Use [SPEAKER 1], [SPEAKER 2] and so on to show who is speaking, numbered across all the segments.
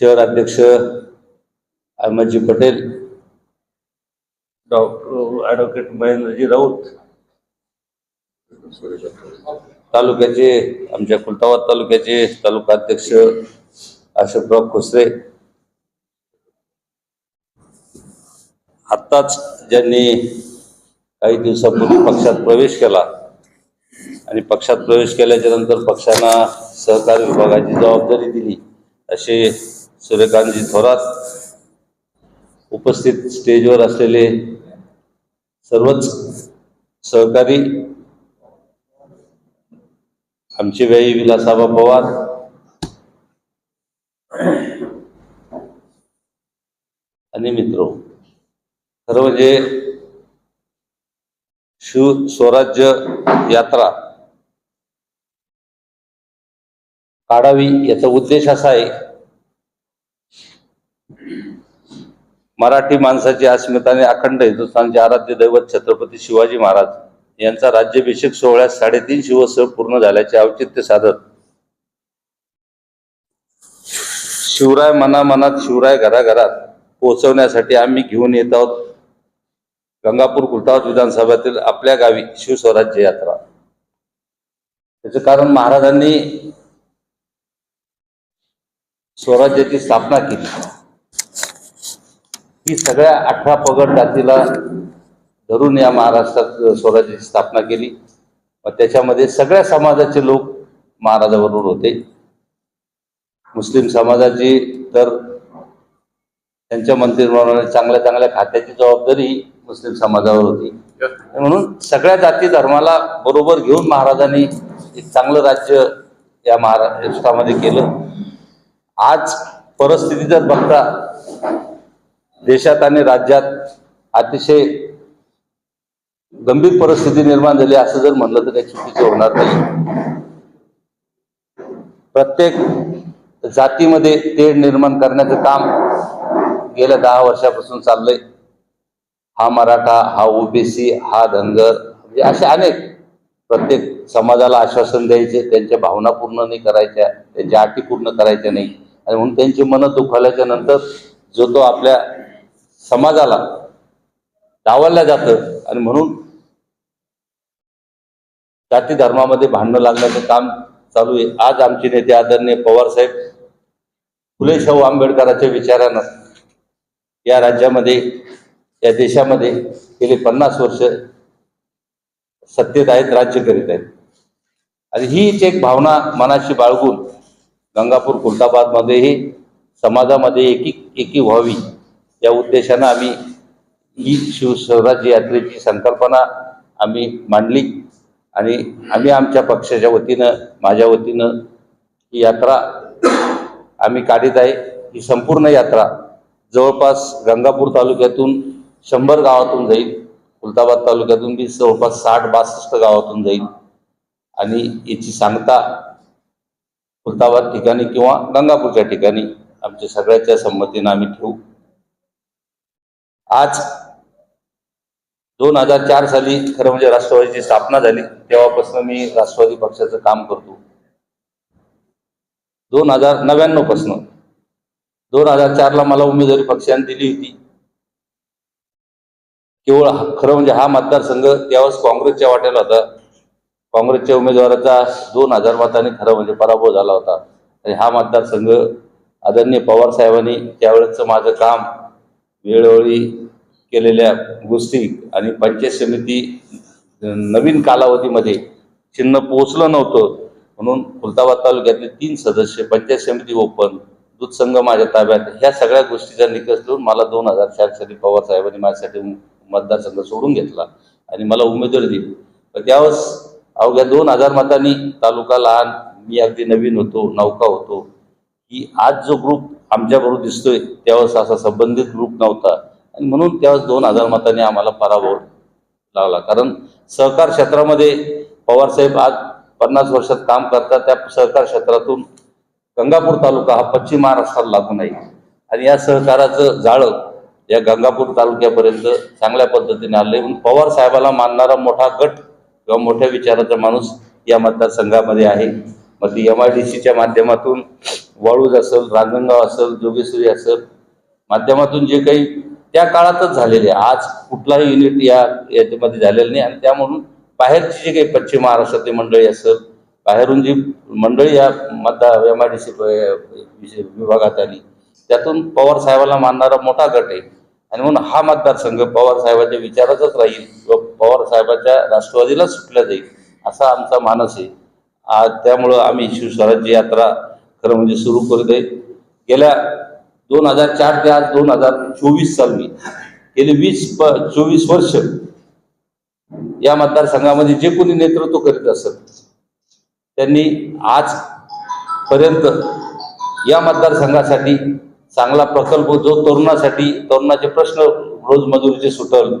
[SPEAKER 1] शहर अध्यक्ष अहमदजी Patel doctor advocate Mahendraji Raut तालुक्याचे आमच्या खुलताबाद तालुक्याचे तालुका अध्यक्ष अशोकराव खोसरे. आत्ताच ज्यांनी काही दिवसापूर्वी पक्षात प्रवेश केला आणि पक्षात प्रवेश केल्याच्यानंतर पक्षांना सहकार विभागाची जबाबदारी दिली असे सूर्यकांतजी थोरात उपस्थित स्टेजवर असलेले सर्वच सहकारी आमचे व्याई विलासाबा पवार आणि मित्र. खरं म्हणजे शिव स्वराज्य यात्रा काढावी याचा उद्देश असा आहे मराठी माणसाची अस्मिता आणि अखंड हिंदुस्थानचे आराध्य दैवत छत्रपती शिवाजी महाराज यांचा राज्याभिषेक सोहळ्यात साडेतीन शिवोत्सव पूर्ण झाल्याचे औचित्य साधत शिवराय मनामनात शिवराय घराघरात पोहोचवण्यासाठी आम्ही घेऊन येत आहोत. गंगापूर कुलतावत विधानसभेतील आपल्या गावी शिवस्वराज्य यात्रा. त्याचं कारण महाराजांनी स्वराज्याची स्थापना केली. ही सगळ्या अठरा पगड जातीला धरून या महाराष्ट्रात स्वराज्याची स्थापना केली. व त्याच्यामध्ये सगळ्या समाजाचे लोक महाराजाबरोबर होते. मुस्लिम समाजाची तर त्यांच्या मंत्रिमंडळाने चांगल्या चांगल्या खात्याची जबाबदारी मुस्लिम समाजावर होती. म्हणून सगळ्या जाती धर्माला बरोबर घेऊन महाराजांनी एक चांगलं राज्य या महाराष्ट्रामध्ये केलं. आज परिस्थिती जर बघता देशात आणि राज्यात अतिशय गंभीर परिस्थिती निर्माण झाली असं जर म्हणलं तर काही चुकीचं होणार नाही. प्रत्येक जातीमध्ये तेढ निर्माण करण्याचं काम गेल्या दहा वर्षापासून चाललंय. हा मराठा हा ओबीसी हा धनगर म्हणजे असे अनेक प्रत्येक समाजाला आश्वासन द्यायचे त्यांच्या भावना पूर्ण नाही करायच्या त्यांच्या अटी पूर्ण करायच्या नाही. आणि म्हणून त्यांची मनं दुखावल्याच्या नंतर जो तो आपल्या समाजाला डावलल्या जातं आणि म्हणून जाती धर्मामध्ये भांडणं लागण्याचं काम चालू आहे. आज आमचे नेते आदरणीय पवार साहेब फुले शाहू आंबेडकरांच्या विचारानं या राज्यामध्ये या देशामध्ये गेले पन्नास वर्ष सत्तेत आहेत राज्य करीत आहेत. आणि हीच एक भावना मनाशी बाळगून गंगापूर खुलताबादमध्येही समाजामध्ये एकी एकी व्हावी. या उद्देशानं आम्ही ही शिवस्वराज्य यात्रेची संकल्पना आम्ही मांडली आणि आम्ही आमच्या पक्षाच्या वतीनं माझ्या वतीनं ही यात्रा आम्ही काढीत आहे. ही संपूर्ण यात्रा जवळपास गंगापूर तालुक्यातून शंभर गावातून जाईल. खुलताबाद तालुक्यातून बी जवळपास साठ बासष्ट गावातून जाईल. आणि याची सांगता खुलताबाद ठिकाणी किंवा गंगापूरच्या ठिकाणी आमच्या सगळ्याच्या संमतीनं आम्ही ठेवू. आज दोन हजार चार साली खरं म्हणजे राष्ट्रवादीची स्थापना झाली तेव्हापासून मी राष्ट्रवादी पक्षाचं काम करतो. दोन हजार नव्याण्णवपासून दोन हजार चारला मला उमेदवारी पक्षाने दिली होती. केवळ खरं म्हणजे हा मतदारसंघ त्यावेळेस काँग्रेसच्या वाट्याला होता. काँग्रेसच्या उमेदवाराचा दोन हजार मताने खरं म्हणजे पराभव झाला होता. आणि हा मतदारसंघ आदरणीय पवार साहेबांनी त्यावेळेसचं माझं काम वेळोवेळी केलेल्या गोष्टी आणि पंचायत समिती नवीन कालावधीमध्ये चिन्ह पोहोचलं नव्हतं. म्हणून खुलताबाद तालुक्यातले तीन सदस्य पंचायत समिती ओपन दूध संघ माझ्या ताब्यात ह्या सगळ्या गोष्टीचा निकष देऊन मला दोन हजार चार साली पवार साहेबांनी माझ्यासाठी मतदारसंघ सोडून घेतला आणि मला उमेदवारी दिली. पण त्यावेळेस अवघ्या दोन हजार मतांनी तालुका लहान मी अगदी नवीन होतो नौका होतो. की आज जो ग्रुप आमच्याबरोबर दिसतोय. त्यावेळेस असा संबंधित ग्रुप नव्हता. आणि म्हणून त्यावेळेस दोन हजार मतांनी आम्हाला पराभव लागला. कारण सहकार क्षेत्रामध्ये पवारसाहेब आज पन्नास वर्षात काम करतात. त्या सहकार क्षेत्रातून गंगापूर तालुका हा पश्चिम महाराष्ट्राला लागून आहे आणि या सहकाराचं जाळं या गंगापूर तालुक्यापर्यंत चांगल्या पद्धतीने आलंय म्हणून पवार साहेबाला मानणारा मोठा गट किंवा मोठ्या विचाराचा माणूस या मतदारसंघामध्ये आहे.
[SPEAKER 2] मग ती एम आय डी सीच्या माध्यमातून वाळूज असेल रांजणगाव असेल जोगेश्वरी असेल माध्यमातून जे काही त्या काळातच झालेले आहे. आज कुठलाही युनिट या याच्यामध्ये झालेलं नाही. आणि त्यामधून बाहेरची जी काही पश्चिम महाराष्ट्रातली मंडळी असेल बाहेरून जी मंडळी या मतदार एम आय डी सी विभागात आली त्यातून पवार साहेबाला मानणारा मोठा गट आहे. आणि म्हणून हा मतदारसंघ पवार साहेबांच्या विचारातच राहील. व पवार साहेबाच्या राष्ट्रवादीला सुटला जाईल असा आमचा मानस आहे. आज त्यामुळं आम्ही शिवस्वराज्य यात्रा खरं म्हणजे सुरू करत आहे गेल्या दोन हजार चार ते आज दोन हजार चोवीस साली गेले वीस प चोवीस वर्ष या मतदारसंघामध्ये जे कोणी नेतृत्व करीत असत त्यांनी आजपर्यंत या मतदारसंघासाठी चांगला प्रकल्प जो तरुणासाठी तरुणाचे प्रश्न रोजमजुरीचे सुटल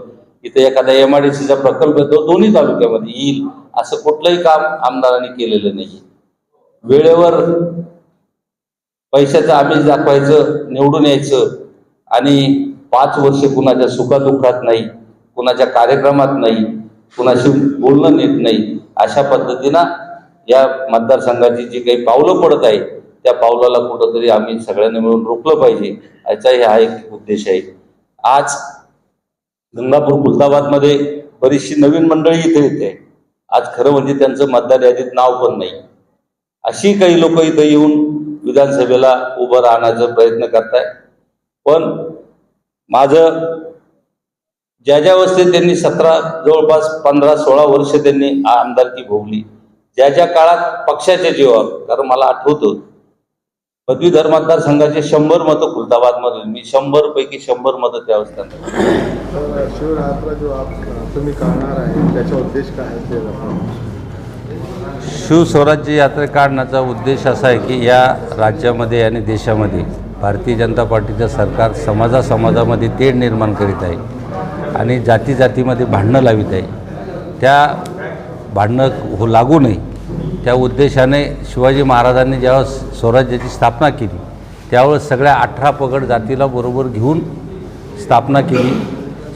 [SPEAKER 2] इथे एखादा एम आय डी सीचा प्रकल्प तो दोन्ही तालुक्यामध्ये येईल असं कुठलंही काम आमदारांनी केलेलं नाही वेळेवर पैशाचं आमिष दाखवायचं निवडून यायचं आणि पाच वर्ष कुणाच्या सुखादुःखात नाही कुणाच्या कार्यक्रमात नाही कुणाशी बोलणं नेत नाही अशा पद्धतीनं या मतदारसंघाची जी काही पावलं पडत आहे त्या पावलाला कुठंतरी आम्ही सगळ्यांनी मिळून रोखलं पाहिजे याचाही हा एक उद्देश आहे. आज गंगापूर खुलताबादमध्ये बरीचशी नवीन मंडळी इथे येते. आज खरं म्हणजे त्यांचं मतदार यादीत नाव पण नाही. अशी काही लोक इथं येऊन विधानसभेला उभं राहण्याचा प्रयत्न करताय. पण माझं ज्या ज्या अवस्थेत त्यांनी सतरा जवळपास पंधरा सोळा वर्ष त्यांनी आमदारकी भोगली. ज्या ज्या काळात पक्षाच्या जीवावर कारण मला आठवतं पदवीधर मतदारसंघाचे शंभर मतं खुलताबादमधून. मी शंभर पैकी शंभर मतं त्या अवस्थेत
[SPEAKER 3] शिवरात्र जो तुम्ही आहे त्याचा उद्देश काय आहे
[SPEAKER 1] शिवस्वराज्य यात्रा काढण्याचा उद्देश असा आहे की या राज्यामध्ये आणि देशामध्ये भारतीय जनता पार्टीचं सरकार समाजा समाजामध्ये तेढ निर्माण करीत आहे आणि जाती जातीमध्ये भांडणं लावित आहे. त्या भांडणं हो लागू नये. त्या उद्देशाने शिवाजी महाराजांनी ज्यावेळेस स्वराज्याची स्थापना केली त्यावेळेस सगळ्या अठरा पगड जातीला बरोबर घेऊन स्थापना केली.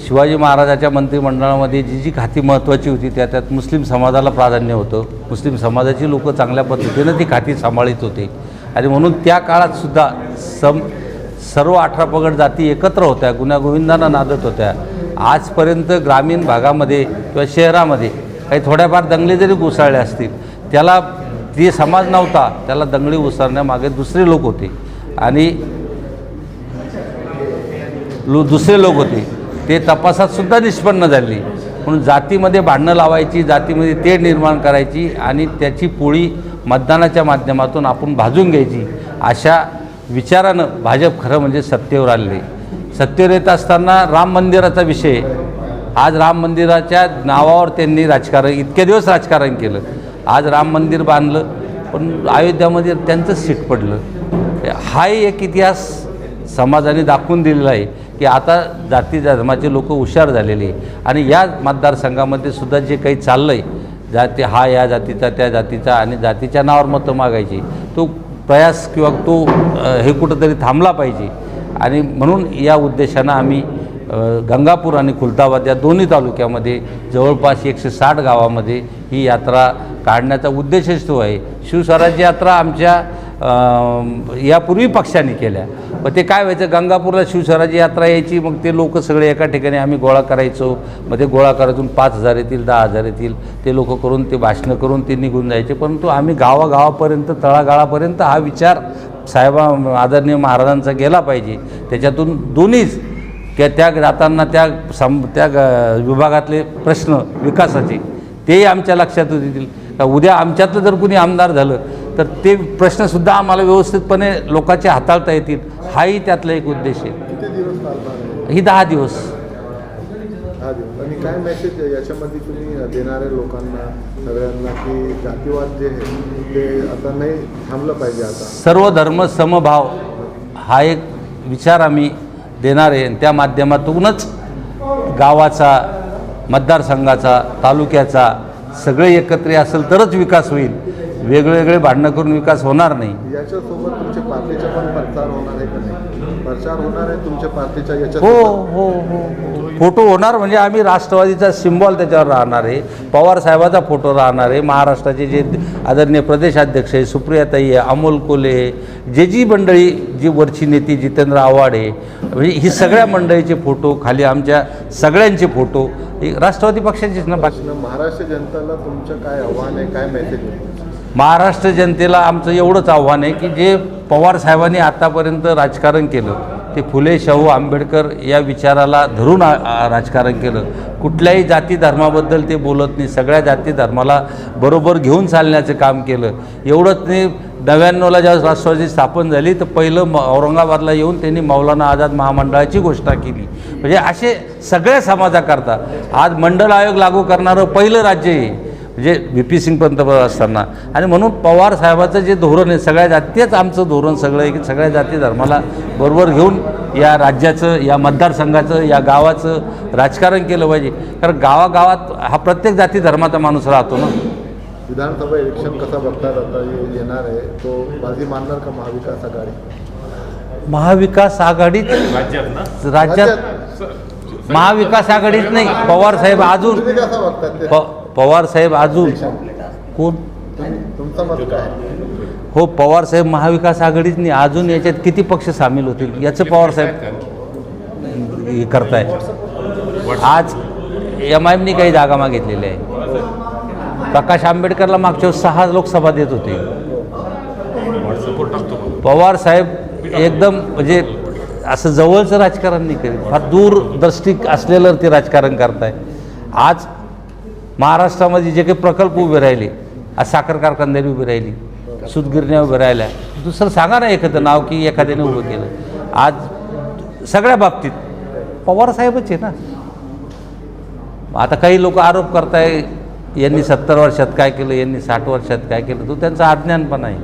[SPEAKER 1] शिवाजी महाराजाच्या मंत्रिमंडळामध्ये जी जी खाती महत्त्वाची होती त्या त्यात मुस्लिम समाजाला प्राधान्य होतं. मुस्लिम समाजाची लोक चांगल्या पद्धतीनं ती खाती सांभाळीत होते. आणि म्हणून त्या काळात सुद्धा सम सर्व अठरा पगड जाती एकत्र होत्या गुण्यागोविंदांना नादत होत्या. आजपर्यंत ग्रामीण भागामध्ये किंवा शहरामध्ये काही थोड्याफार दंगली जरी कोसळल्या असतील त्याला जे समाज नव्हता त्याला दंगली उसरण्यामागे दुसरे लोक होते. आणि लो दुसरे लोक होते. ते तपासातसुद्धा निष्पन्न झाली. म्हणून जातीमध्ये भांडणं लावायची जातीमध्ये तेढ निर्माण करायची आणि त्याची पोळी मतदानाच्या माध्यमातून आपण भाजून घ्यायची अशा विचारानं भाजप खरं म्हणजे सत्तेवर आलेले. सत्तेवर येत असताना राम मंदिराचा विषय. आज राम मंदिराच्या नावावर त्यांनी राजकारण इतके दिवस राजकारण केलं. आज राम मंदिर बांधलं पण अयोध्यामध्ये त्यांचं सीट पडलं. हाही एक इतिहास समाजाने दाखवून दिलेला आहे की आता जाती धर्माचे लोक हुशार झालेले आहे. आणि या मतदारसंघामध्ये सुद्धा जे काही चाललं आहे जाती हा या जातीचा त्या जातीचा आणि जातीच्या नावावर मतं मागायची तो प्रयास किंवा तो हे कुठंतरी थांबला पाहिजे. आणि म्हणून या उद्देशानं आम्ही गंगापूर आणि खुलताबाद या दोन्ही तालुक्यामध्ये जवळपास एकशे साठ गावामध्ये ही यात्रा काढण्याचा उद्देशच तो आहे. शिवस्वराज्य यात्रा आमच्या यापूर्वी पक्षाने केल्या. मग ते काय व्हायचं गंगापूरला शिवस्वराज्य यात्रा यायची मग ते लोक सगळे एका ठिकाणी आम्ही गोळा करायचो. मग ते गोळा करायतून पाच हजार येतील दहा हजार येतील. ते लोक करून ते भाषणं करून ते निघून जायचे. परंतु आम्ही गावागावापर्यंत तळागाळापर्यंत हा विचार साहेबा आदरणीय महाराजांचा गेला पाहिजे. त्याच्यातून दोन्हीच की त्या जाताना त्या सम त्या विभागातले प्रश्न विकासाचे तेही आमच्या लक्षात येतील. का उद्या आमच्यातलं जर कुणी आमदार झालं तर ते प्रश्नसुद्धा आम्हाला व्यवस्थितपणे लोकांचे हाताळता येतील. हाही त्यातला एक उद्देश आहे. ही दहा दिवस.
[SPEAKER 3] दहा दिवस. आणि काय मेसेज याच्यामध्ये तुम्ही देणाऱ्या लोकांना सगळ्यांना की जातीवाद जे आहे ते आता नाही थांबलं पाहिजे आता.
[SPEAKER 1] सर्व धर्म समभाव हा एक विचार आम्ही देणार आहे आणि त्या माध्यमातूनच गावाचा मतदारसंघाचा तालुक्याचा सगळे एकत्र असेल तरच विकास होईल. वेगवेगळे भांडणं करून विकास होणार नाही.
[SPEAKER 3] याच्यासोबत तुमच्या पार्टीचा पण प्रचार होणार आहे का नाही? प्रचार होणार आहे तुमच्या पार्टीचा
[SPEAKER 1] हो
[SPEAKER 3] याच्यासोबत?
[SPEAKER 1] हो हो हो. फोटो होणार म्हणजे आम्ही राष्ट्रवादीचा सिम्बॉल त्याच्यावर राहणार आहे. पवार साहेबाचा फोटो राहणार आहे. महाराष्ट्राचे जे आदरणीय प्रदेशाध्यक्ष आहे सुप्रियाताई आहे अमोल कोले आहे जे जी मंडळी जी वरची नेती जितेंद्र आव्हाड आहे म्हणजे ही सगळ्या मंडळीचे फोटो खाली आमच्या सगळ्यांचे फोटो हे राष्ट्रवादी पक्षाचेच ना बाकी?
[SPEAKER 3] महाराष्ट्र जनतेला तुमचं काय आव्हान आहे काय मेसेज
[SPEAKER 1] महाराष्ट्र जनतेला आमचं एवढंच आव्हान आहे की जे पवार साहेबांनी आतापर्यंत राजकारण केलं ते फुले शाहू आंबेडकर या विचाराला धरून राजकारण केलं. कुठल्याही जाती धर्माबद्दल ते बोलत नाही. सगळ्या जाती धर्माला बरोबर घेऊन चालण्याचं काम केलं. एवढंच नाही नव्याण्णवला ज्या राष्ट्रवादी स्थापन झाली तर पहिलं म औरंगाबादला येऊन त्यांनी मौलाना आझाद महामंडळाची घोषणा केली. म्हणजे असे सगळ्या समाजाकरता. आज मंडळ आयोग लागू करणारं पहिलं राज्य आहे म्हणजे व्ही पी सिंग पंतप्रधान असताना. आणि म्हणून पवार साहेबाचं जे धोरण आहे सगळ्या जाती तेच आमचं धोरण सगळं आहे की सगळ्या जाती धर्माला बरोबर घेऊन या राज्याचं या मतदारसंघाचं या गावाचं राजकारण केलं पाहिजे. कारण गावागावात हा प्रत्येक जाती धर्माचा माणूस राहतो ना.
[SPEAKER 3] विधानसभा इलेक्शन कसा बघतात आता येणार आहे. तो बाजी मानणार का महाविकास आघाडी?
[SPEAKER 1] महाविकास आघाडीत राज्यात महाविकास आघाडीत नाही. पवार साहेब अजून पवार साहेब अजून कोण? हो पवार साहेब महाविकास आघाडीत नाही. अजून याच्यात किती पक्ष सामील होतील याचं पवार साहेब हे करताय. आज एम आय एमनी काही जागा मागितलेल्या आहे. प्रकाश आंबेडकरला मागच्या सहा लोकसभा देत होते. पवार साहेब एकदम म्हणजे असं जवळचं राजकारण नाही करीत. फार दूरदृष्टी असलेलं ते राजकारण करताय. आज महाराष्ट्रामध्ये जे काही प्रकल्प उभे राहिले आज साखर कारखानदारी उभी राहिली सुतगिरण्या उभ्या राहिल्या. दुसरं सांगा ना एखादं नाव की एखाद्याने उभं केलं. आज सगळ्या बाबतीत पवारसाहेबच आहे ना. आता काही लोक आरोप करताय यांनी सत्तर वर्षात काय केलं यांनी साठ वर्षात काय केलं तो त्यांचा अज्ञानपणा आहे.